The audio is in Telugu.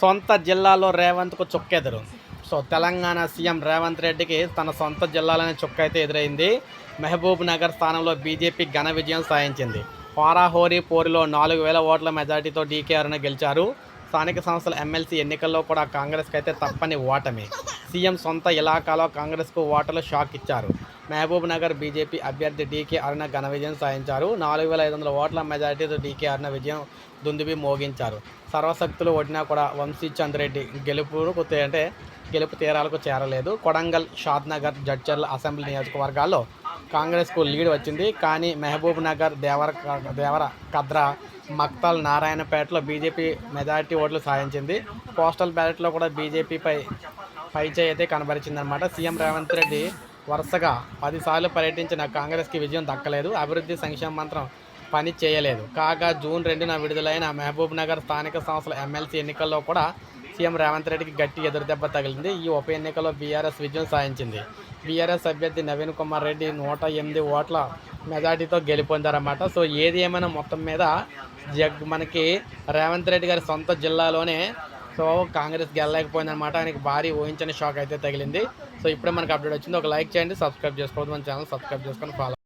సొంత జిల్లాలో రేవంత్కు చుక్కెదురు. సో తెలంగాణ సీఎం రేవంత్ రెడ్డికి తన సొంత జిల్లాలోనే చుక్క అయితే ఎదురైంది. మహబూబ్ నగర్ స్థానంలో బీజేపీ ఘన విజయం సాధించింది. హోరాహోరీ పోరులో నాలుగు వేల ఓట్ల మెజార్టీతో డీకే అరుణ గెలిచారు. స్థానిక సంస్థల ఎమ్మెల్సీ ఎన్నికల్లో కూడా కాంగ్రెస్కి అయితే తప్పని ఓటమి. సీఎం సొంత ఇలాకాలో కాంగ్రెస్కు ఓటర్లు షాక్ ఇచ్చారు. మహబూబ్ నగర్ బీజేపీ అభ్యర్థి డీకే అరుణ ఘన విజయం సాధించారు. నాలుగు వేల ఐదు వందల ఓట్ల మెజారిటీతో డీకే అరుణ విజయం దుందుబి మోగించారు. సర్వశక్తులు ఒడినా కూడా వంశీ చంద్రెడ్డి గెలుపు అంటే గెలుపు తీరాలకు చేరలేదు. కొడంగల్ షాద్నగర్ జడ్చర్ల అసెంబ్లీ నియోజకవర్గాల్లో కాంగ్రెస్కు లీడ్ వచ్చింది. కానీ మహబూబ్ నగర్ దేవర దేవర కద్రా మక్తల్ నారాయణపేటలో బీజేపీ మెజారిటీ ఓట్లు సాధించింది. పోస్టల్ బ్యాలెట్లో కూడా బీజేపీపై పైచే అయితే కనబరిచిందనమాట. సీఎం రేవంత్ రెడ్డి వరుసగా పదిసార్లు పర్యటించిన కాంగ్రెస్కి విజయం దక్కలేదు. అభివృద్ధి సంక్షేమ మంత్రం పని చేయలేదు. కాగా జూన్ రెండున విడుదలైన మహబూబ్ నగర్ స్థానిక సంస్థల ఎమ్మెల్సీ ఎన్నికల్లో కూడా సీఎం రేవంత్ రెడ్డికి గట్టి ఎదురుదెబ్బ తగిలింది. ఈ ఉప ఎన్నికల్లో బీఆర్ఎస్ విజయం సాధించింది. బీఆర్ఎస్ అభ్యర్థి నవీన్ కుమార్ రెడ్డి నూట ఎనిమిది ఓట్ల మెజార్టీతో గెలుపొందారన్నమాట. సో ఏది ఏమైనా మొత్తం మీద జగ్ మనకి రేవంత్ రెడ్డి గారి సొంత జిల్లాలోనే సో కాంగ్రెస్ గెలలేకపోయిందన్నమాట. ఆయనకి భారీ ఊహించని షాక్ అయితే తగిలింది. సో ఇప్పుడే మనకి అప్డేట్ వచ్చింది. ఒక లైక్ చేయండి సబ్స్క్రైబ్ చేసుకోవద్దు. మన ఛానల్ సబ్స్క్రైబ్ చేసుకొని ఫాలో